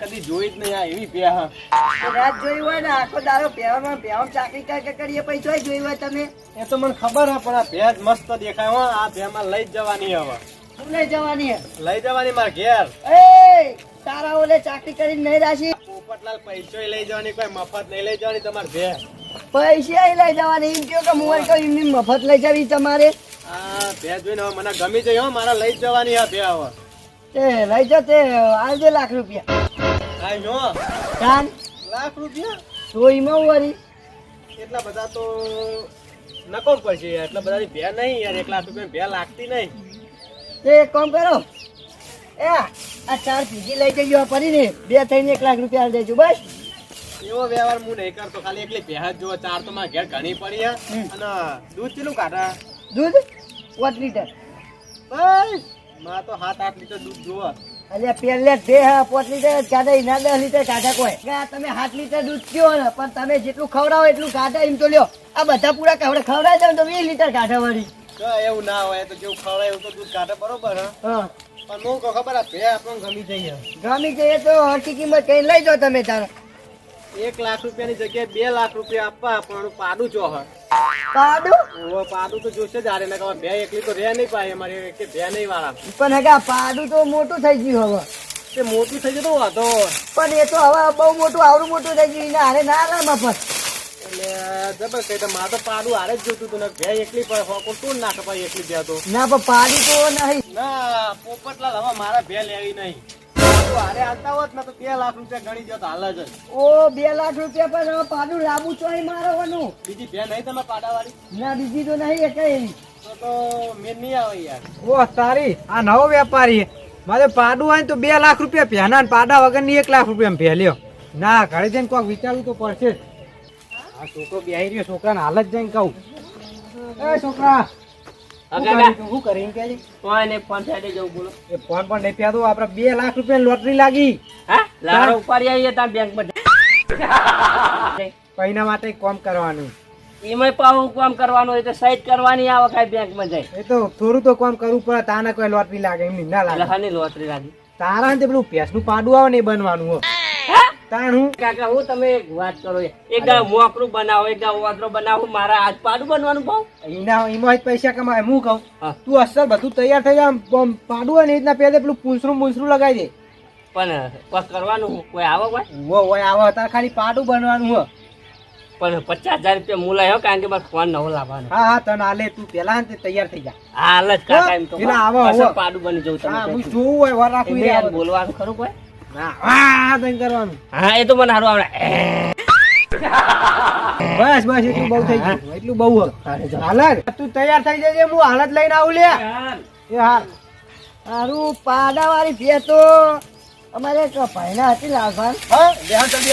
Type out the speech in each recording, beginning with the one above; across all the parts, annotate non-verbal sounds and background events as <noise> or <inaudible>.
કદી જોઈ જ નહીં આ એવી બે રાત જોઈ હોય ને આખો દારો પહેવામાં પહેવામાં ચાકરી કાંઈ કરીએ પછી જોઈ જોઈ હોય તમે. એ તો મને ખબર હે પણ આ ભેજ મસ્ત દેખાય હો આ ભેમાં લઈ જ જવાની હવે. શું લઈ જવાની હે? લઈ જવાની મારા ઘેર. એ તારા ઓલે ચાકરી કરીને નહીં રાશી. પોપટલાલ પૈસો લઈ જવાની કોઈ મફત નહીં લઈ જવાની તમારે ભે પૈસા લઈ જવાની એમ કયો કે હું કહું એમની મફત લઈ જવી તમારે. આ ભે જોઈને મને ગમી જઈ હો મારા લઈ જ જવાની આ ભે હવે. તે લઈ જા તે આવજે લાખ રૂપિયા. કાંઈ નો? કાન લાખ રૂપિયા? તો ઈમાં વળી એટલા બધા તો નકો પડશે. એટલા બધા ભે નહીં યાર એક લાખ રૂપિયા ભે લાગતી નહીં. તે એક કામ કરો. એ આ ચાર પીજી લઈ જજો આ પડીને બે થઈને એક લાખ રૂપિયા આલી દેજો બસ. એવો વ્યવહાર હું નહીં કરતો ખાલી એકલી ભેહ જ ચાર તો મારા ઘેર ઘણી પડી અને દૂધ કેટલું કાઢા? દૂધ? પાંચ લીટર? બસ. માં તો હાથ આઠ લીટર દૂધ જુઓ. અલ્યા પહેલે બે પાંચ લીટર કાઢા એના દસ લીટર કાઢા કોઈ. તમે સાત લીટર દૂધ કયો ને પણ તમે જેટલું ખવડાવો એટલું કાઢા એમ તો લ્યો. આ બધા પૂરા કવડે ખવડાવી જાવ તો વીસ લીટર કાઢા વળી. એવું ના હોય તો જેવું ખવડાય એવું તો દૂધ કાઢે બરોબર હે? પણ હું ખબર આ ભે આપણને ગમી જઈએ. ગમી જઈએ તો હરકી કિંમત કઈ લઈ જાઓ તમે તારો. એક લાખ રૂપિયાની જગ્યાએ બે લાખ રૂપિયા આપવા પણ પાડું જો હે પાડું? ઓવો પાડું તો જોશે જ આરે નકર બે એકલી તો રે નહીં પાય અમારી કે બે નહીં વાળા. પણ પાડું તો મોટું થઈ ગયું હવે. તે મોટું થઈ જતું વાંધો. પણ એ તો હવે બહુ મોટું આવડું મોટું થઈ ગયું હારે ના લે પણ. એટલે જબર કઈ તો મારે તો પાડું હારે જ જોતું ને બે એકલી પર હોકો તું ના કપાય એકલી બે તો? ના પણ પાડું તો નહીં. ના પોપટલાલ હવે મારા ભે લેવી નહીં. ઓ બે લાખ રૂપિયા પર પાડું લાંબુ ચોઈ મારવાનું? બીજી ભે નહીં તમે પાડાવાળી? ના બીજી તો નહીં એ કઈ તો તો મેં નહીં આવે યાર. ઓહ તારી આ નવો વેપારી મારે પાડું હોય ને તો બે લાખ રૂપિયા પહેના પાડા વગરની એક લાખ રૂપિયા પહેલ્યો. ના ઘરે જઈને કોઈક વિચારવું તો પડશે. આ છોકરો બેહી રહ્યો છોકરાને હાલ જ જઈને કહું. એ છોકરા. શું કરી તું? શું કરી એમ કહેજે. કોઈને ફોન સાઈડે જવું બોલો. એ ફોન પણ નહીં પ્યાદો આપડે બે લાખ રૂપિયા લોટરી લાગી. હા? ઉપાડી આવીએ બેંકમાં માટે કોમ કરવાનું. એમાં પાછું કોમ કરવાનું હોય તો સાઈડ કરવાની આવે કાંઈ બેંકમાં જાય. એ તો થોડું તો કોમ કરવું પડે તાને કોઈ લોટરી લાગે એમની ના એટલે લાગે. લોટરી લાગે. તારા ને પેલું ભેંસનું પાડું આવે ને એ બનવાનું હો. તાણ? કાકા હું તમે એક વાત કરો એક મોકરું બનાવો એક ઓદરો બનાવો મારા હાથ પાડું બનવાનું બહુ એના એમાં જ પૈસા કમાય હું કહું તું અસર બધું તૈયાર થઈ જાય પાડું હોય ને એ રીતના પહેલે પેલું પૂંછરું મૂંછરું લગાવી દે. પણ કોઈ કરવાનું કોઈ આવો કોઈ? વો હોય આવો તાર ખાલી પાડું બનવાનું હો. પણ પચાસ હજાર રૂપિયા મુલાય હો કારણ કે મારે ફોન નવો લાવવાનો. હા હા તને આલે તું પેલા ને તૈયાર થઈ જા. હાલ જ કાકા એમ તો પેલા આવો, પાડું બની જવું તમે જોવું હોય વાર રાખવું એમને રે યાર બોલવાનું ખરું કોઈ? કરવાનું. હા એ તો મને સારું આવડે. બસ બસ એટલું બહુ થઈ ગયું. એટલું બહુ હાલ તું તૈયાર થઈ જજે હું હાલત લઈને આવું લે. એ હાલ. સારું પાડા વાળી ભે તો અમારે ભાઈના હતી લાલભાન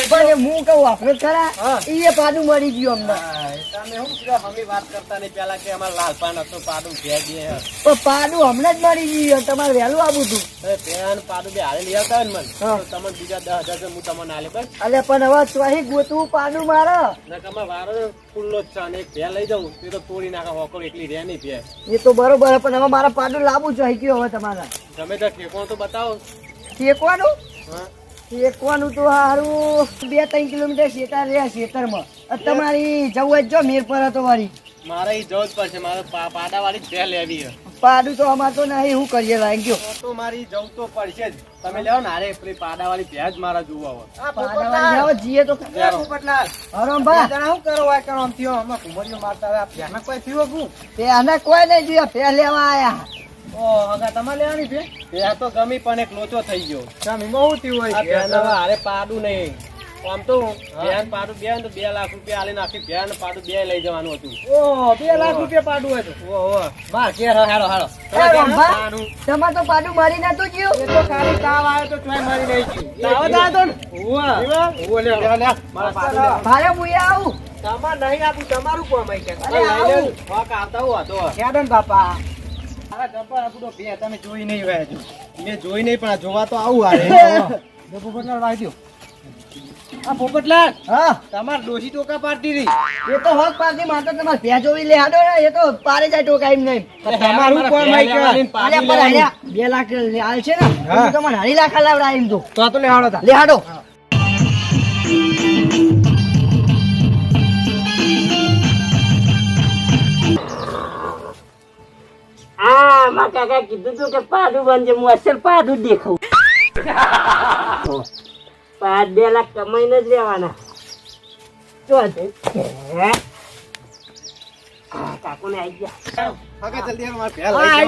પણ હું કહું આપણે ખરા એ પાડું મળી ગયું અમને. વાત કરતા નહીં. પેલા કે અમારે લાલપાન હતું પાડું દે પણ પાડું હમણાં જ મળી ગયું તમારે વહેલું આવું હતું પેન પાડું બે. હારે લઈ આવતા ને મને. તો તમને બીજા દસ હજાર હું તમને બસ. અલે પણ હવે ચોહી ગોતવું પાડું મારે. ના તમે વારો ખુલ્લો જ છે અને ભે લઈ જાઉં. એ તો તોડી નાખે હોકો એટલી રહે નહીં ભે એ તો બરોબર પણ હવે મારા પાડું લાવવું જોઈએ ગયું હવે તમારે. તમે તો ઠેકો તો બતાવો. શેકવાનું? હા. શેકવાનું તો સારું બે ત્રણ કિલોમીટર શેતા રહ્યા શેતરમાં. તમારી જવું જ જો મીર પર હતો વાળી મારે ઈ જવું જ પડશે. મારે પાડા વાળી જ લેવી પાડું તો અમારે તો નહીં હું કરીએ લાગ્યો તો તો મારી જવું તો પડશે જ. તમે લેવો ને અરે પેલી પાડાવાળી ભે જ મારા જોવા હોય. જીએ તો. પોપટલાલ, ભાઈ ભા. જણા શું કરો આ કરો આમ થયો આમાં કુંવરીઓ મારતા. આ ભેંના કોઈ થયું હતું? તે કોઈ નહીં જોયા પે લેવા આયા. ઓહ, હગા તમારે લેવાની ભે? ભે તો ગમી પણ એક લોચો થઈ ગયો કેમ, એમાં થયું હોય આ હવે હારે પાડું નહીં આમ તો ભેન પાડું બે તો બે લાખ રૂપિયા આલીને આખી ભેન પાડું બે લઈ જવાનું હતું ઓહ, બે લાખ રૂપિયા પાડું હોય તો. ઓહો માર ઘેર હે, હાલો, હાલો. એ રંભા, સારું. તમારે તો પાડું મારી નતું એ તો ખાલી તાવ આવ્યો તો ચોય મારી નહીં ગયું. તાવ તો ને? ઉવ્વ. ઉવ્વ, લે, લે, લે. મારા પાડું ભારે હું આવું તમાર નહીં આપું, તમારું કોમ છે. અરે આવું હોક આવતા હું હતો ખ્યાલ બાપા બે તમે જોઈ નહીં હોય મેં જોઈ નહીં પણ જોવા તો આવું હારે <laughs> પોપટલાલ વાગી આ પોપટલાલ હા. તમાર ડોશી ટોકા પાડતી રહી એ તો હક પાડતી માત્ર તમારે જોવી લે હાડો ને એ તો પારે જાય ટોકા એમ નહીં. તમારું કોણ માઈક? બે લાખ હાલ છે ને. હા. હારી લાખ લાવડા એમ તો. તો આ તો લે હાડો હા કાકા કીધું તું કે પાડું બનજે હું અસલ પાડું જ પાંચ બે લાખ કમાઈને જ રહેવાના. તો હે? હા, કાકુને આઈ ગયા. હકે જલ્દી હવે આ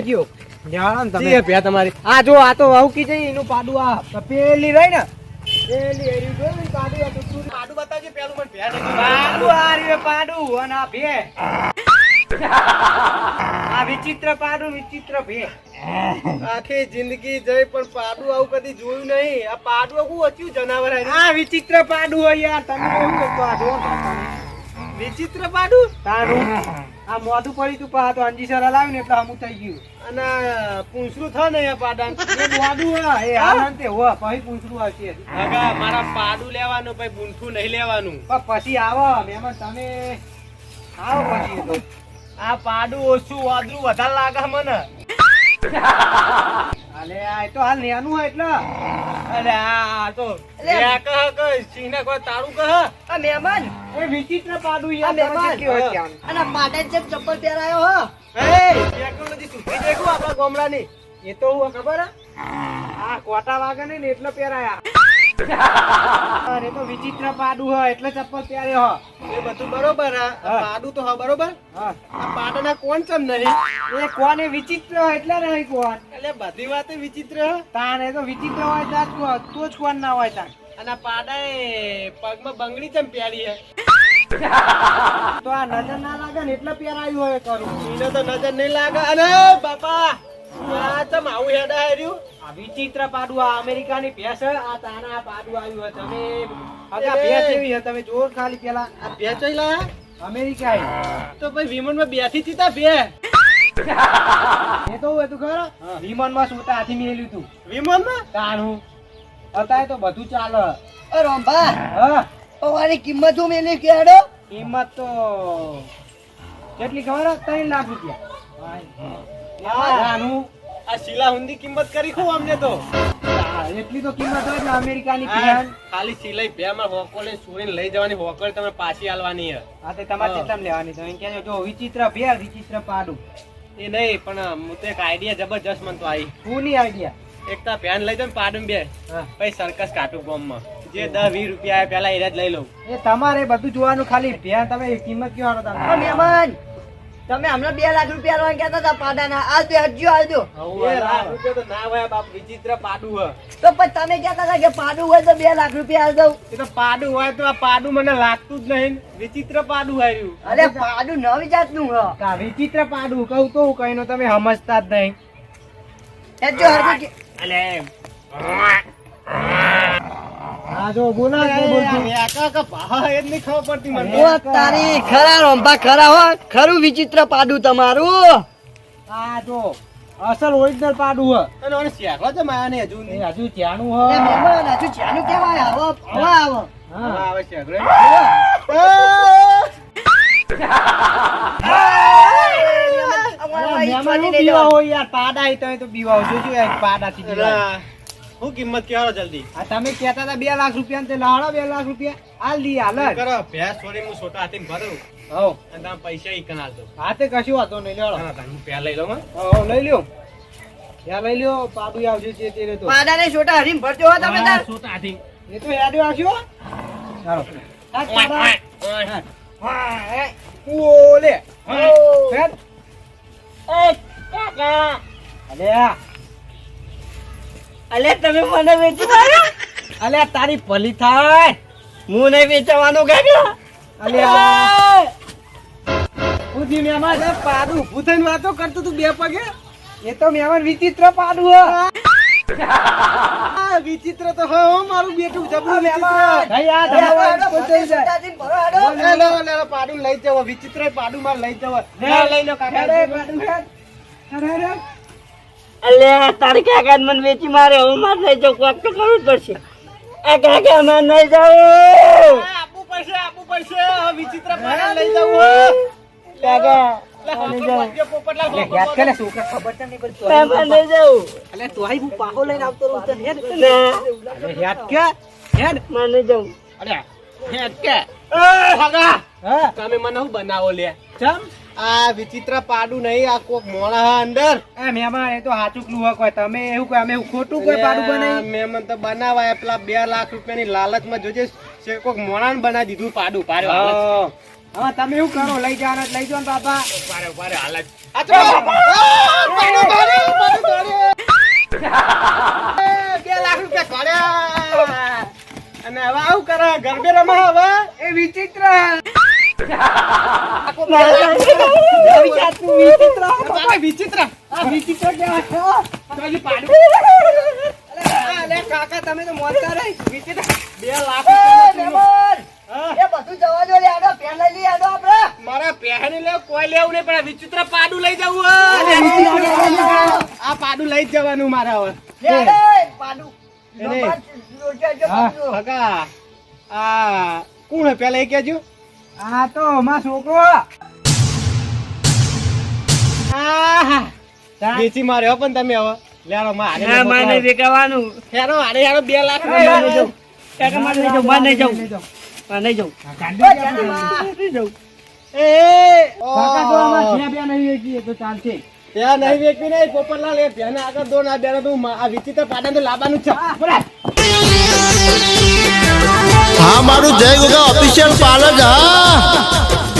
ગયો. ગયો. ને તમે. તમારી. જો આ તો વહુકી જઈ એનું પાડું આ પેલી રહી ને. પેલી એરી જોઈ પાડું આ તો તું- પાડું બતાવજે પેલું મને ભેળ પાડું આ રહ્યું પાડું. અને આ ભે આ વિચિત્ર પાડું વિચિત્ર ભે આખી જિંદગી જઈ પણ પાડું આવું કદી જોયું નહીં. આ પાડું આવું ઓછું જનાવર આ વિચિત્ર પાડું હોય યાર તમે એવું કરતો આ વિચિત્ર પાડું? તારું? આ મોઢું પડી તું પા તો અંજીસર લાવ્યું ને એટલે હમું થઈ ગયું. અને પૂંછરું થાય ને આ પાડા. એ મોઢું હોય એ અંતે હોય પછી પૂંછરું આવશે હગા મારા પાડું લેવાનું પછી બૂંઠું નહીં લેવાનું. પછી આવો મહેમાન તમે આવો પછી આ પાડું ઓછું વાદળું વધારે લાગે મને <laughs> અલે આ તો હાલ નેનું હોય એટલે અરે આ તો. બે કહ કે સિંહને કોઈ તારું કહ આ મહેમાન એ વિચિત્ર પાડું યાર મહેમાન. તમે હોય ત્યાં? અને પાટે જે ચપ્પલ પહેરાયો હો એ ટેકનોલોજી સુધરી દેખું આપણા ગામડાની એ તો હું ખબર? આ કોટા વાગે ને એટલે પહેરાયા <laughs> અરે તો વિચિત્ર પાડું હોય એટલે ચપ્પલ પહેરે હો એ બધું બરોબર આ હા. પાડું તો હા બરોબર. આ પાડના કોણ ચમ નહીં? એ કોને વિચિત્ર હોય એટલે નહીં કોણ? એટલે બધી વાતે વિચિત્ર. હે. એ તો વિચિત્ર હોય તાર કો- તો જ કોણ ના હોય તાન અને પાડા એ પગમાં બંગડી ચમ પહેરી હે? તો આ નજર ના લાગે ને એટલે પહેરાયું હોય કરું. એને તો નજર નહીં લાગે. અને બાપા આ ચમ આવું હેડા હાર્યું? વિચિત્ર પાડું આ અમેરિકાની ભેંસ આ તાના પાડું આવ્યું તમે હવે આ ભેંસ એવી હે તમે જોર ખાલી પેલા. આ ચોઈ લાયા? અમેરિકા. તો ભાઈ વિમાનમાં બેઠી ચીતા બે <laughs> એ તો હતું ખબર? વિમાનમાં સુતા હાથી મેલ્યું તું. વિમાનમાં? તાણું. અત્યારે તો બધું ચાલે. અ રોંભા હા. તમારી કિંમત હું મેલી કેડો? કિંમત તો કેટલી ખબર? ત્રણ લાખ રૂપિયા. હા. આ શીલા હુંદી કિંમત કરી ખૂબ અમને તો? એટલી તો કિંમત હોય ને અમેરિકાની પિયાન ખાલી સિલાઈ બે માં હોકોલે સુરીને લઈ જવાની હોકળ તમે પાછી આલવાની હે. હા તે તમારે કેટલા લેવાની તમે કે જો વિચિત્ર ભેર વિચિત્ર પાડું. એ નહીં પણ હું તો એક આઈડિયા જબરજસ્ત મન તો આવી હું ની આઈડિયા એક તો ભેન લઈ જાઉં ને પાડું બે. પછી સરકસ કાઢું ગામમાં. જે દસ વીસ રૂપિયા પેલા એ જ લઈ લઉં. એ તમારે બધું જોવાનું ખાલી. ભેર તમે કિંમત કયો હારો તમે મહેમાન! તમે હમણાં બે લાખ રૂપિયા લેવા કહેતા હતા પાડાના. તો હજુ આવજો એ લાખ રૂપિયા તો ના હોય બાપ વિચિત્ર પાડું હોય. તો પછી તમે કહેતા હતા કે પાડું હોય તો બે લાખ રૂપિયા દઉં. એ તો પાડું હોય તો આ પાડું મને લાગતું જ નહીં. વિચિત્ર પાડું આવ્યું અરે પાડું નવી જાતનું હ. વિચિત્ર પાડું? કહું તો હું કહીનો તમે સમજતા જ નહીં. હજુ હજુ કે- અલે. તારી ખરા રોંભા ખરા હો ખરું વિચિત્ર પાડું તમારું. આ જો અસલ ઓરિજિનલ પાડું હ. અને ઓને શેકલો છે માયા ને હજુ એ. હજુ એ હજુ ચાનું કેવાય આવો આવો આવો. હા. આવે શેકલો. અમારા અલા, ઈ મહેમાન ચોટી હું લઈ બીવા જવાનું. હોય યાર પાડા તમે તો બીવા. જોજો પાડાથી હું કિંમત કહેવાનો જલ્દી? આ તમે કહેતા હતા બે લાખ રૂપિયા તે લાડો બે લાખ રૂપિયા. હાલ દી હાલ કરો? ભેંસ છોડી હું છોટા હાથી ભરું. હો અને તમે પૈસા ઈ કન આલજો હા તે કશું વાતો નહીં લેવાડો. પહેલા લઈ લઉં હો. લઈ લ્યો. ત્યાં લઈ લ્યો પાડું આવશે તે તે રે પાડા ને છોટા હાથી ભરજો હો તમે તાર. છોટા હાથી. એ તો યાદ આવશે ચાલો. ઓલે. ફેર. એ. કાકા. અલે આ. અલે તમે મને વેચી માર્યો અલે તારી ભલી થાય. હું નહીં વેચવાનું કાકા અલે. ઉધી મહેમાન પાડું. ઊભું થઈને વાતો કરતો તું બે પગે. એ તો મહેમાન વિચિત્ર પાડું હ. વિચિત્ર તો હો મારું બેટું જબરું આ અરે, કોઈ થઈ જાય. લે, લે, લે, પાડું લઈ જવો વિચિત્ર પાડું માર લઈ જવો. લે, લઈ લો કાકા પાડું અરે, અરે. અલે તારે કાકા મને વેચી મારે? હવે મારે લઈ જાઉં કોક તો કરવું જ પડશે. એ કાકા અમે નહીં જવું આપવું પડશે આપવું પડશે. વિચિત્ર લઈ જવું કાકા જવું એટલે નહીં નહીં જવું એટલે નહીં જવું બનાવો લે? ચમ? આ વિચિત્ર પાડું નહીં આ કોક મોણા અંદર. એ મહેમાન એ તો સાચું કલું હોય કોઈ તમે એવું કોઈ અમે ખોટું કોઈ પાડું બનાવી? મેં મને તો બનાવાય પેલા બે લાખ રૂપિયાની લાલચમાં જોજે છે કોક મોણાને બનાવી દીધું પાડું પાડું. હા. તમે એવું કરો લઈ જવાના લઈ જાઓ ને બાપા. પાડે પાડે હાલત. બે લાખ રૂપિયા કાઢ્યા. અને હવે આવું કરે ગરબે રમા હવે. એ વિચિત્ર. કોઈ લેવું નહીં પણ વિચિત્ર પાડું લઈ જવું આ પાડું લઈ જવાનું મારા હવે પાડું. કાકા આ કોણ પેલા એ કહેજો આ તો અમાર છોકરો વેચી માર્યો પણ તમે હવે. લેરો મારે ના નહીં વેચાવાનું હેરો હારે બે લાખ મને નહીં રૂપિયા કાકા મને નહીં જવું મને નહીં જવું. મને નહીં જવું. નહીં જવું. એ કાકા તો અમાર જ્યાં બે નહીં વેચીએ તો ચાલશે. ત્યાં નહીં વેચી નહીં પોપટલાલ એ ભેને આગળ દો ના બેને તું આ વિચિત્ર પાડા તો લાવવાનું જ છે. બોલા. હા મારું જય ગોગા ઓફિશિયલ પાર્લર હા.